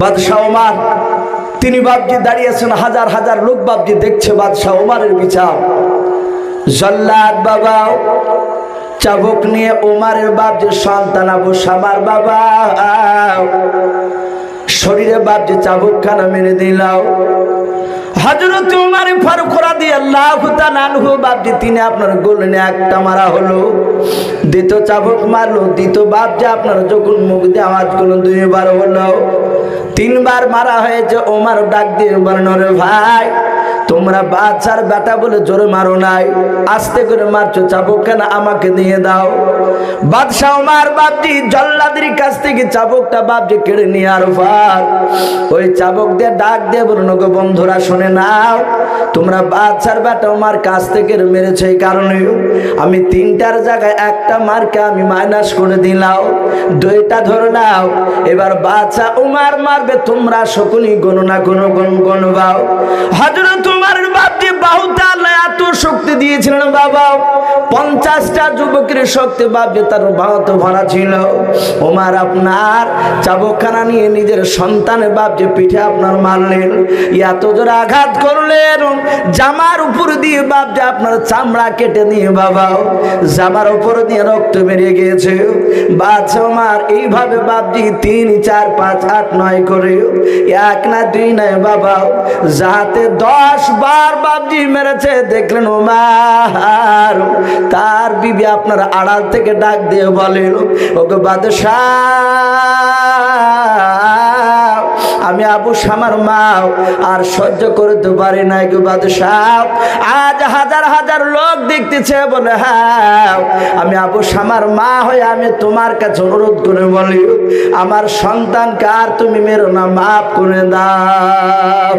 বাদশাহ ওমার। তিনি বাবজি দাঁড়িয়েছেন, হাজার হাজার লোক বাবজি দেখছে বাদশাহ ওমারের বিচার। জল্লাদ বাবা চাবুক নিয়ে ওমারের যে সন্তান আবু সামার বাবা শরীরে যে চাবুক খানা মেরে দিলাও হজরত উমার ফারুক রাদি আল্লাহ তাআলাহু বাপ যে তিনি আপনার গোলনে একটা মারা হলো। দ্বিতীয় চাবুক মারলো, দ্বিতীয় বাপ যে আপনার যখন মুখ দিয়ে আওয়াজ করল, দুইবার হলো। তিনবার মারা হয়েছে ওমার ডাক দিয়ে বলেন রে ভাই তোমরা বাচ্চার বেটা বলে জোরে মারো নাই। আস্তে করে মারছো চাবুক কেন আমাকে দিয়ে দাও। বাদশাহ ওমার বাপজি জল্লাদের কাছ থেকে চাবুকটা বাপজি কেড়ে নিয়ে আর ভার ওই চাবুক দিয়ে ডাক দিয়ে বলুন গো বন্ধুরা, শুনে নাও। তোমরা বাচ্চার বেটা ওমার কাছ থেকে মেরেছে এই কারণে। আমি তিনটার জায়গায় একটা মারকে আমি মাইনাস করে দিলাম। দুইটা ধরে নাও। এবার বাচ্চা উমার মারবে, তোমরা সকলেই গণনা কোনো গণ গণবাও হজরত তোমার বাপজি বাহুটা আল্লাহ এত শক্তি দিয়েছিলেন বাবা। পঞ্চাশটা যুবকের শক্তি বাপজি তার বাহত ভরা ছিল। ওমার আপনার চাবকখানা নিয়ে নিজের সন্তানের বাপজি পিঠে আপনার মারলেন। এত জোর আঘাত করলেন। জামার উপর দিয়ে বাপজি আপনার চামড়া কেটে দিয়ে বাবা, জামার উপর দিয়ে রক্ত বেরিয়ে গিয়েছে। বাচ্চা আমার এইভাবে বাপজি তিন, চার, পাঁচ, আট, নয় করে, এক না দুই নয় বাবা যাতে দশ বার বাপজি মেরেছে, দেখলেন ওমার। তার বিবি আপনার আড়াল থেকে ডাক দিয়ে বলেন ওকে বাদশাহ, আমি আবু শামার মাও আর সহ্য করতে পারি না গো বাদশাহ। আজ হাজার হাজার লোক দেখতেছে বলে হ্যাঁ আমি আবু শামার মা হয়ে আমি তোমার কাছে অনুরোধ করে বলি, আমার সন্তানকে আর তুমি মেরো না, মাফ করে দাও।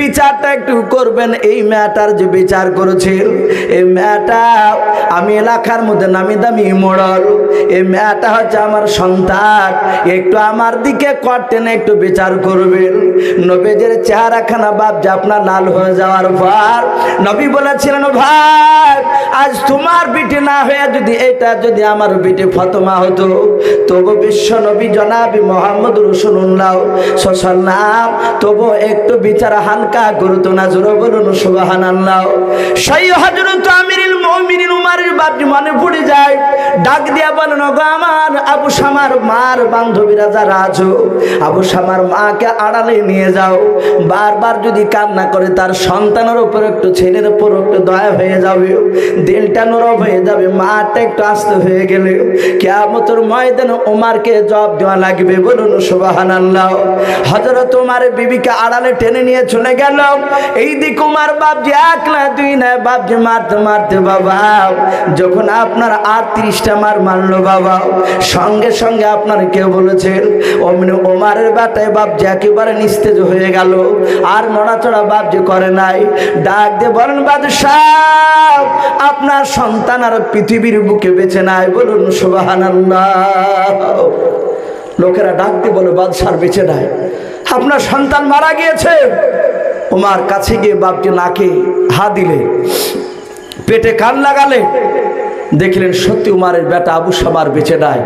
বিচারটা একটু করবেন, এই ম্যাটার যে বিচার করেছিল, এই ম্যাটা আমি এলাকার মধ্যে নামি দামি মোড়ল, এই ম্যাটা হচ্ছে আমার সন্তান, একটু আমার দিকে কটেন, একটু বিচার করবেন। নবীজের চেহারাখানা বাপ যে আপনার লাল হয়ে যাওয়ার পর, নবী বলেছিলেন, ভাই, আজ তোমার বিটে না হয়ে যদি এটা যদি আমার বিটে ফতমা হতো, তবু বিশ্ব নবী জনাবি মোহাম্মদ রসুল্লাহ নাম, তবু একটু বিচার হালকা করতো না, জোর বলুন সুবাহান আল্লাহ সেই হজরত আমিরুল মুমিনিন উমারের বাপজি মনে পড়ে যায়। ডাক দিয়া বলেন গো আমার, আবু শামার মার বান্ধবীরা যারা আছো, আবু শামার মাকে আড়ালে নিয়ে যাও। বারবার যদি কান্না করে, তার সন্তানের উপর একটু, ছেলের উপর একটু দয়া হয়ে যাবে। দিলটা নরম হয়ে যাবে, মাটা একটু আস্তে হয়ে গেলে। ময়দানে ওমারকে জব দেওয়া লাগবে। বলুন সুবাহান আল্লাহ হজরত উমার বিবিকে আড়ালে টেনে নিয়ে চলে গেল। এই দিক উমার বাপজি এক না দুই না, বাপজি মারতে মারতে বাবা, যখন আপনার আটত্রিশটা মার মারলো বাবা, সঙ্গে সঙ্গে আপনার কেউ বলেছেন অমনি ওমারের বাটায় বাপজি একেবারে নিস্তেজ হয়ে গেল, আর নড়াচড়া বাপজি করে নাই। ডাক দিয়ে বলেন, বাদশাহ, আপনার সন্তান আর পৃথিবীর বুকে বেঁচে নাই। বলুন সুবাহান লোকেরা ডাক দিয়ে বলে বাদশার বেঁচে নাই। আপনার সন্তান মারা গিয়েছে। ওমার কাছে গিয়ে বাপটি নাকে হা দিলে, পেটে কান লাগালে, দেখলেন সত্যি উমারের বেটা আবু সামার বেঁচে নাই।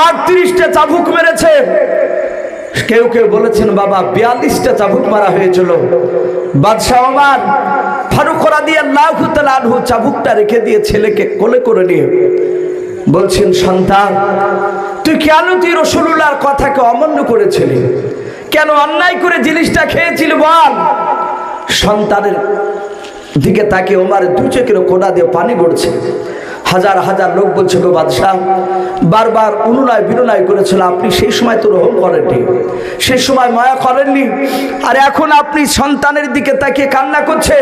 আর আটত্রিশটা চাবুক মেরেছে। কেউ কেউ বলেছেন, বাবা, বিয়াল্লিশটা চাবুক মারা হয়েছিল। বাদশাহ আমার ফারুক দিয়ে লাহু চাবুকটা রেখে দিয়ে ছেলেকে কোলে করে নিয়ে বলছেন, সন্তান, তুই কেন তুই রসুল্লাহর কথাকে অমান্য করেছিলি। কেন অন্যায় করে জিনিসটা খেয়েছিল বল? সন্তানের দিকে তাকে ওমার দু চোখের কোনা দিয়ে পানি পড়ছে হাজার হাজার লোক বলছে, গো বাদশাহ, বারবার অনুনয় বিনয় করেছিল, আপনি সেই সময় তো রহম করেননি। সেই সময় মায়া করেননি। আর এখন আপনি সন্তানের দিকে তাকিয়ে কান্না করছে।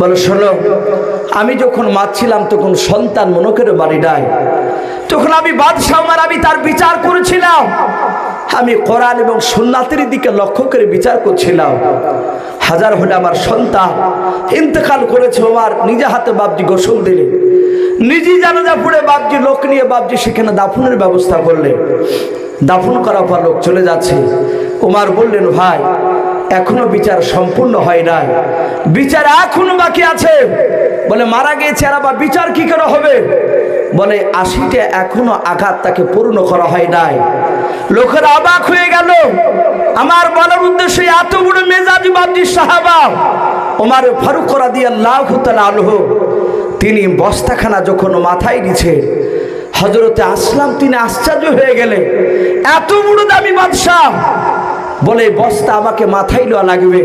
বলো, শোনো, আমি যখন মারছিলাম তখন সন্তান মনে করে বাড়ি নাই। তখন আমি বাদশাহ আমার আমি তার বিচার করেছিলাম। আমি কোরআন এবং সুন্নাতের দিকে লক্ষ্য করে বিচার করছিলাম। হাজার হলে আমার সন্তান ইন্তেকাল করেছে আমার নিজে হাতে বাপজি গোসল দিলে। নিজেই জানাজা পড়ে বাপজি লোক নিয়ে বাপজি সেখানে দাফনের ব্যবস্থা করলেন দাফন করার পর লোক চলে যাচ্ছে। ওমার বললেন, ভাই, এখনও বিচার সম্পূর্ণ হয় নাই। বিচার এখনও বাকি আছে। বলে, মারা গিয়েছে আর আবার বিচার কি করে হবে? বলে, আশিটা এখনও আঘাত তাকে পূর্ণ করা হয় নাই। লোকের অবাক হয়ে গেল। আমার বলার উদ্দেশ্যে এত বড় মেজাজি বাবজি সাহাবা, ওমার ফারুক করা দিয়ে লাভ আলহ তিনি বস্তাখানা যখন মাথায় নিছে হজরতে আসলাম তিনি আশ্চর্য হয়ে গেলে এত বড় দামি বাদশাহ! বলে, বস্তা আমাকে মাথায় নেওয়া লাগবে।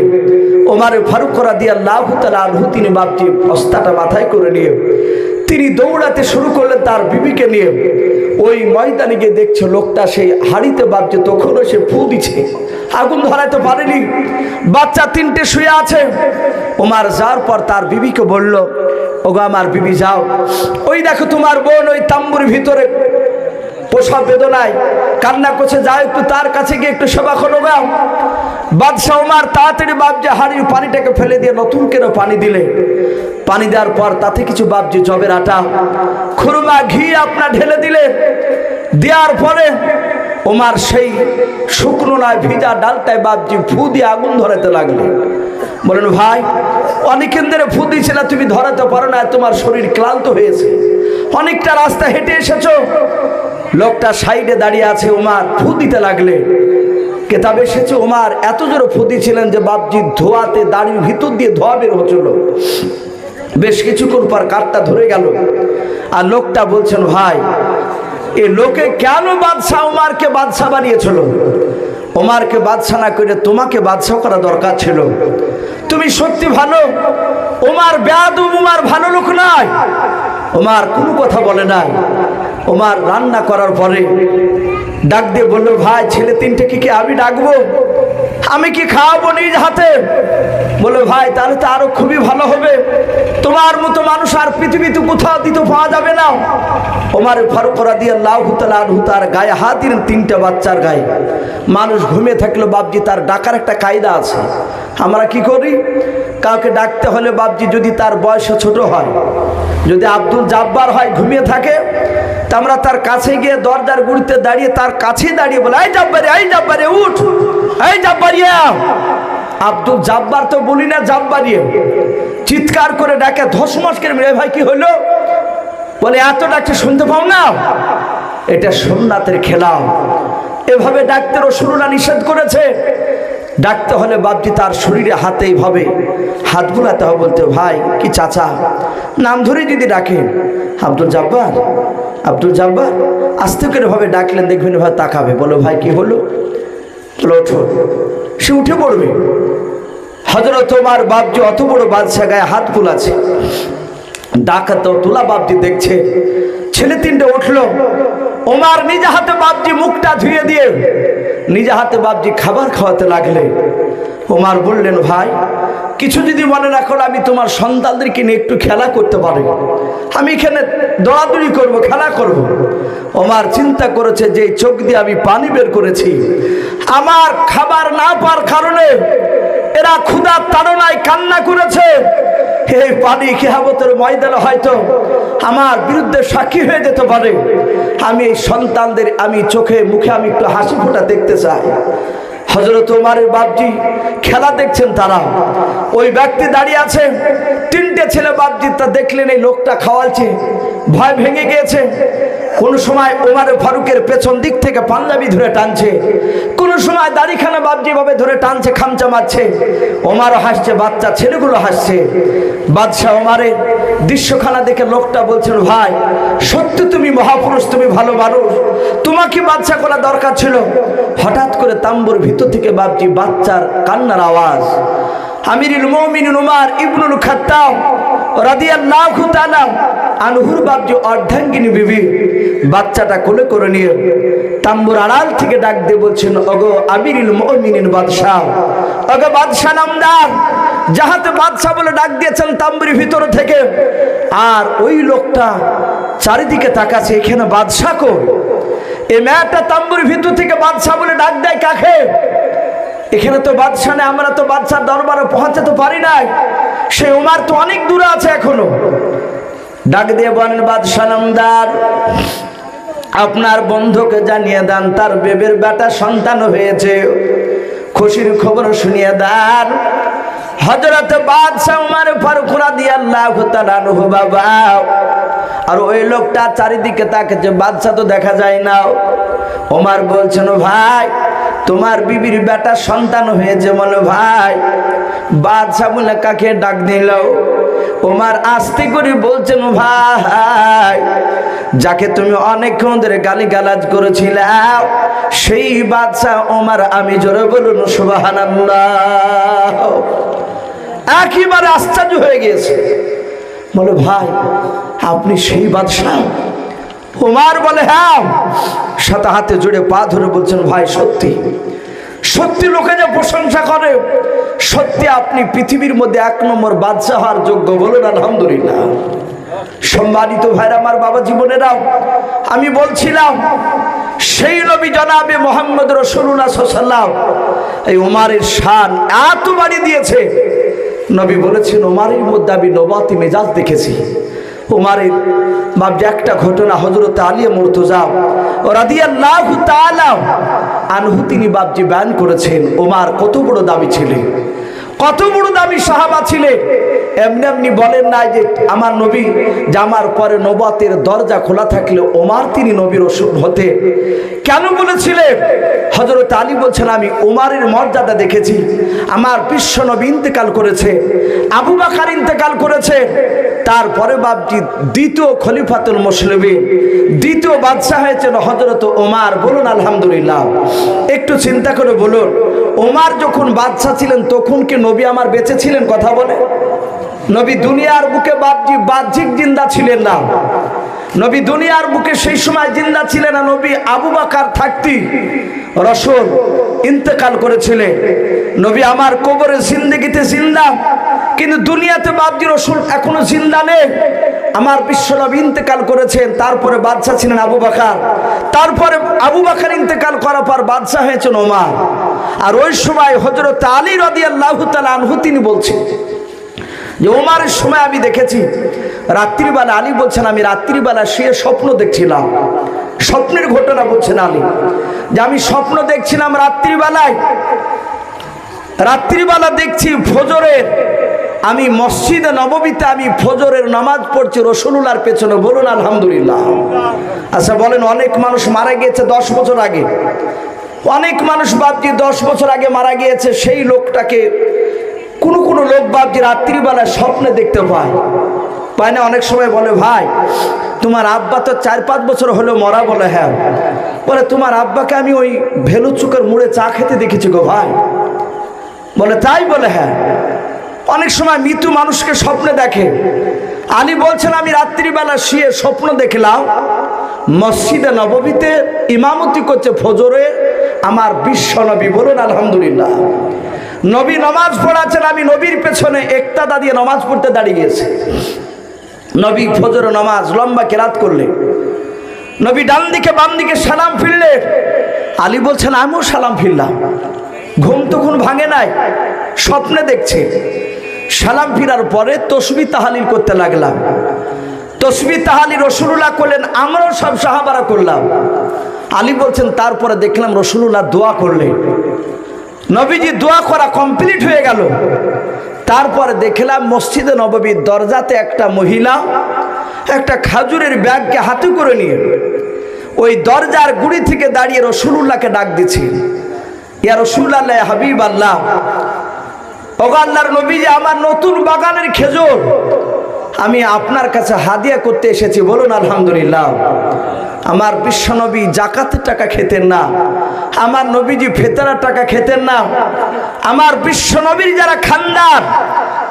ওমার ফারুক করা দিয়ে লাভ আলহু তিনি বাপটি বস্তাটা মাথায় করে নিয়ে তিনি দৌড়াতে শুরু করলেন তার বিবিকে নিয়ে। ওই ময়দানে গিয়ে দেখছে লোকটা সেই হাড়িতে বাপছে তখনও সে ফু দিছে। আগুন ধরাতে পারেনি। বাচ্চা তিনটে শুয়ে আছে। ওমার যাওয়ার পর তার বিবিকে বলল, ওগো আমার বিবি, যাও। ওই দেখো তোমার বোন ওই তাম্বুর ভিতরে প্রসব বেদনায় কান্না করছে, যাও একটু তার কাছে গিয়ে একটু সেবা করো গাও বাদশাহ ওমার তাড়াতাড়ি বাপজি হাড়ির পানিটাকে ফেলে দিয়ে নতুন করে পানি দিলে। পানি দেওয়ার পর তাতে কিছু বাপজি জবের আটা, খুরমা, ঘি আপনার ঢেলে দিলে। দেওয়ার পরে ওমার সেই শুকনো নয় ভিজা ডালটায় বাপজি ফু দিয়ে আগুন ধরাতে লাগল। বলেন ভাই অনেকক্ষণ ধরে ফু না, তুমি ধরাতে পারো না, তোমার শরীর ক্লান্ত হয়েছে। অনেকটা রাস্তা হেঁটে এসেছ লোকটা সাইডে দাঁড়িয়ে আছে ওমার ফু দিতে লাগলে। কেতাবে এসেছে ওমার এত জোরে ফু দিয়েছিলেন যে বাপজি ধোয়াতে দাড়ির ভিতর দিয়ে ধোয়া বের হচ্ছিল। বেশ কিছুক্ষণ পর কাঠটা ধরে গেল। আর লোকটা বলছেন, ভাই, এ লোকে কেন বাদশাহ ওমারকে বাদশাহ বানিয়েছিল? ওমারকে বাদশাহ না করে তোমাকে বাদশাহ করা দরকার ছিল। তুমি সত্যি ভালো? ওমার ব্যাদ ওমার ভালো লোক নয়। ওমার কোনো কথা বলে নাই। ওমার রান্না করার পরে ডাক দিয়ে বলল, ভাই, ছেলে তিনটে কি আমি ডাকবো? আমি কি খাওয়াবো নিজ হাতে? বলে ভাই, তাহলে তো আরও খুবই ভালো হবে। তোমার মতো মানুষ আর পৃথিবীতে কোথাও দিতে পাওয়া যাবে না। ওমার ফারুক করা দিয়ে হুতালা তার গায়ে হাত দিলেন তিনটা বাচ্চার গায়ে। মানুষ ঘুমিয়ে থাকলে, বাপজি তার ডাকার একটা কায়দা আছে। আমরা কি করি? কাউকে ডাকতে হলে বাপজি যদি তার বয়স ছোট হয় যদি আব্দুল জাব্বার হয় ঘুমিয়ে থাকে, তা আমরা তার কাছে গিয়ে দরজার গুড়িতে দাঁড়িয়ে তার কাছেই দাঁড়িয়ে বলে, এই জাব্বারে এই জাব্বারে, উঠ! এই জাব্বারিয়া! আব্দুল জাব্বার তো বলি না জাব্বারিয়ে। চিৎকার করে ডাকে ধসমস করে মেরে ভাই কি হলো? বলে এত ডাকতে শুনতে পাও না। এটা সোমনাথের খেলাও। এভাবে ডাকতে রসুলরা নিষেধ করেছে। ডাকতে হলে বাপজি তার শরীরে হাতে এইভাবে হাত বুলাতে হবে বলতে, ভাই, কি চাচা নাম ধরে যদি ডাকেন, আব্দুল জাব্বার আব্দুল জাব্বার আস্তে ভাবে ডাকলেন, দেখবেন ভাই তাকাবে। বলো, ভাই, কি হলো? বলো সে উঠে পড়বে। হজরত তোমার বাপজি অত বড় বাদশা গায়ে হাত বুলাছে ডাকাত তোলা বাপজি দেখছে। ছেলে তিনটে উঠল। ওমার নিজে হাতে বাপজি মুখটা ধুয়ে দিয়ে, নিজে হাতে বাপজি খাবার খাওয়াতে লাগলে। ওমার বললেন, ভাই, কিছু যদি মনে না করো আমি তোমার সন্তানদেরকে নিয়ে একটু খেলা করতে পারি। আমি এখানে দৌড়াদৌড়ি করব, খেলা করব। ওমার চিন্তা করেছে যে চোখ দিয়ে আমি পানি বের করেছি। আমার খাবার না পাওয়ার কারণে এরা ক্ষুধার তাড়নায় কান্না করেছে। এই পানি কেহাবতের ময়দানে হয়তো আমার বিরুদ্ধে সাক্ষী হয়ে যেতে পারে। আমি এই সন্তানদের, আমি চোখে, মুখে আমি একটু হাসি ফোটা দেখতে চাই। হজরত উমারের বাপজি খেলা দেখছেন তারা। ওই ব্যক্তি দাঁড়িয়ে আছে তিনটে ছেলে বাপজি তা দেখলেন এই লোকটা খাওয়ালছে, ভয় ভেঙে গিয়েছে। কোন সময় ওমারে ফারুকের পেছন দিক থেকে পাঞ্জাবি ধরে টানছে, কোন সময় দাড়িখানা বাপজি ভাবে ধরে টানছে, খামচা মারছে। ওমারও হাসছে, বাচ্চা ছেলেগুলো হাসছে। বাদশাহ ওমারের দৃশ্যখানা দেখে লোকটা বলছেন, ভাই, সত্যি তুমি মহাপুরুষ, তুমি ভালো মানুষ। তোমাকে বাচ্চা করা দরকার ছিল। হঠাৎ করে তাম্বুর ভিতর থেকে বাপজি বাচ্চার কান্নার আওয়াজ আমিরুল মমিন উমার ইবনুল খাত্তাব রাদিয়াল্লাহু আনহুর বাপজি অর্ধাঙ্গিনী বিবি বাচ্চাটা কোলে করে নিয়ে তাম্বুর আড়াল থেকে ডাক বলছেন বাদশাহ যাহাতে বলে ডাক দিয়েছেন তাম্বুর ভিতর থেকে, আর ওই লোকটা চারিদিকে তাকাচ্ছে এখানে বাদশাহ কো এই মেয়েটা তাম্বুর ভিতর থেকে বাদশাহ বলে ডাক দেয় কাকে? এখানে তো বাদশাহ নেই, আমরা তো বাদশার দরবারে পৌঁছাতে পারি নাই। সে উমার তো অনেক দূরে আছে এখনও। ডাক দিয়ে বলেন, বাদশাহ নামদার, আপনার বন্ধুকে জানিয়ে দেন, তার বেবের বেটা সন্তান হয়েছে। খুশির খবর শুনিয়ে দেন। হজরত বাদশাহ উমার ফারুক রাদিয়াল্লাহু তাআলা আনহু বাবা। আর ওই লোকটা চারিদিকে তাকে যে বাদশা তো দেখা যায় না। ওমার বলছেন, ভাই তোমার বিবির বেটা সন্তান হয়েছে মনে ভাই। বাদশা বলে, কাকে ডাক দিল? ওমার আস্তে করে বলছেন ভাই, যাকে তুমি অনেকক্ষণ ধরে গালি গালাজ করেছিল, সেই বাদশা ওমার আমি জোরে বলুন সুবাহান একেবারে আশ্চর্য হয়ে গেছে বলে, ভাই, আপনি সেই বাদশাহ? উমার বলে হ্যাঁ। সাথে হাতে জুড়ে পা ধরে বলছেন, ভাই, সত্যি। সত্যি লোকে যে প্রশংসা করে, সত্যি আপনি পৃথিবীর মধ্যে এক নম্বর বাদশাহ হওয়ার যোগ্য বলুন, আলহামদুলিল্লাহ। সম্মানিত ভাইরা, আমার বাবা জীবনেরাও আমি বলছিলাম, সেই নবী জনাবে মোহাম্মদ রসুল্লাহ সাল্লাম এই উমারের শান এত বাড়ি দিয়েছে। নবী বলেছেন ওমারের মধ্যে আমি নবাতি মেজাজ দেখেছি। ওমারের বা একটা ঘটনা হজরত আলিয়া মুর্তজাও লাভ তাআলা আনহু তিনি বাবজি ব্যান করেছেন। ওমার কত বড় দামি ছিলেন কত বড় দাবি সাহাবা ছিলেন এমনি এমনি বলেন না যে আমার নবী যে আমার পরে নবাতের দরজা খোলা থাকলে ওমার তিনি নবীর ওষুধ হতে। কেন বলেছিলেন? হজরত আলী বলছেন, আমি ওমারের মর্যাদা দেখেছি। আমার বিশ্ব নবী ইন্তেকাল করেছে। আবু বাকার ইন্তেকাল করেছে। তারপরে বাপটি দ্বিতীয় খলিফাতুল মুসলিমে দ্বিতীয় বাদশাহ হয়েছেন হজরত ওমার। বলুন আলহামদুলিল্লাহ। একটু চিন্তা করে বলুন ওমার যখন বাদশাহ ছিলেন, তখন কি নবী আমার বেঁচে ছিলেন? কথা বলে। নবী দুনিয়ার বুকে বাপজি বাহ্যিক জিন্দা ছিলেন না। নবী দুনিয়ার বুকে সেই সময় জিন্দা ছিলেন না। নবী আবু বাকার থাকতি রসুল ইন্তেকাল করেছিলেন। নবী আমার কবরে জিন্দগিতে জিন্দা, কিন্তু দুনিয়াতে বাবজি রসুল এখনও জিন্দা নেই। আমার বিশ্বনবী ইন্তেকাল করেছেন, তারপরে বাদশাহ ছিলেন আবু বাকার। তারপরে আবু বাকার ইন্তেকাল করার পর বাদশাহ হয়েছেন ওমার। আর ওই সময় হজরত আলী রদি আল্লাহ আনহু তিনি বলছেন যে ওমারের সময় আমি দেখেছি, রাত্রিবেলা আলী বলছেন, আমি রাত্রিবেলা শুয়ে স্বপ্ন দেখছিলাম। স্বপ্নের ঘটনা বলছেন আলী, যে আমি স্বপ্ন দেখছিলাম রাত্রিবেলায়। রাত্রিবেলা দেখছি ফজরের, আমি মসজিদে নবমীতে আমি ফজরের নামাজ পড়ছি রসুলুলার পেছনে বলুন আলহামদুলিল্লাহ। আচ্ছা বলেন, অনেক মানুষ মারা গিয়েছে দশ বছর আগে। অনেক মানুষ বাপজি দশ বছর আগে মারা গিয়েছে, সেই লোকটাকে কোনো কোনো লোক বাপজি রাত্রিবেলায় স্বপ্নে দেখতে পায়। পায় না, অনেক সময় বলে, ভাই, তোমার আব্বা তো চার পাঁচ বছর হলো মরা বলে হ্যাঁ। বলে, তোমার আব্বাকে আমি ওই ভেলু চুকের মুড়ে চা খেতে দেখেছি গো ভাই। বলে, তাই বলে হ্যাঁ। অনেক সময় মৃত্যু মানুষকে স্বপ্নে দেখে। আলী বলছেন, আমি রাত্রিবেলা শুয়ে স্বপ্ন দেখলাম, মসজিদে নবমীতে ইমামতি করছে ফজরে আমার বিশ্ব নবী বলুন, আলহামদুলিল্লাহ। নবী নমাজ পড়াচ্ছেন, আমি নবীর পেছনে একটা দিয়ে নমাজ পড়তে দাঁড়িয়ে গেছে। নবী ফজর নমাজ লম্বা কেরাত করলে নবী ডান দিকে, বাম দিকে সালাম ফিরলে আলী বলছেন, আমিও সালাম ফিরলাম। ঘুম তখন ভাঙে নাই, স্বপ্নে দেখছে। সালাম ফিরার পরে তসবি তাহালিল করতে লাগলাম। তসবি তাহালি রসুল্লাহ করলেন, আমরাও সব সাহাবারা করলাম। আলী বলছেন, তারপরে দেখলাম রসুল্লাহ দোয়া করলেন। নবীজি দোয়া করা কমপ্লিট হয়ে গেল। তারপরে দেখলাম মসজিদে নববীর দরজাতে একটা মহিলা একটা খাজুরের ব্যাগকে হাতে করে নিয়ে ওই দরজার গুড়ি থেকে দাঁড়িয়ে রসুল্লাহকে ডাক দিচ্ছে। ইয়া রসুল্লাহ হাবিব আল্লাহ আল্লাহর নবী যে আমার নতুন বাগানের খেজুর, আমি আপনার কাছে হাদিয়া করতে এসেছি। বলুন, আলহামদুলিল্লাহ। আমার বিশ্বনবী জাকাতের টাকা খেতেন না। আমার নবীজি ফেতারা টাকা খেতেন না। আমার বিশ্বনবীর যারা খানদার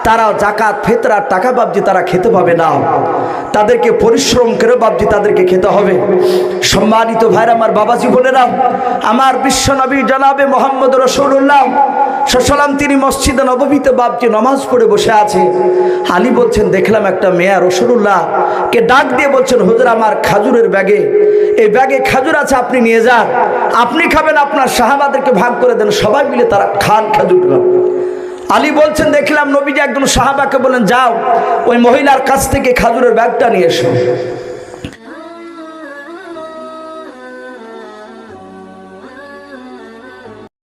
তারাও জাকাত ফেতরার টাকা বাবজি তারা খেতে পাবে না। তাদেরকে পরিশ্রম করে বাবজি তাদেরকে খেতে হবে। সম্মানিত ভাইরা, আমার বাবা জীবনেরা আমার বিশ্বনবী জনাবে মোহাম্মদ রসুল্লাহ সসালাম, তিনি মসজিদে নবমীতে বাবজি নমাজ পড়ে বসে আছে। আলী বলছেন, দেখলাম একটা মেয়া রসুল্লাহ কে ডাক দিয়ে বলছেন, হুজুর, আমার খাজুরের ব্যাগে, এই ব্যাগে খাজুর আছে, আপনি নিয়ে যান। আপনি খাবেন, আপনার সাহাবাদেরকে ভাগ করে দেন, সবাই মিলে তারা খান খাজুর আলী বলছেন, দেখলাম নবীজি একজন সাহাবাকে বলেন যাও, ওই মহিলার কাছ থেকে খাজুরের ব্যাগটা নিয়ে এসো।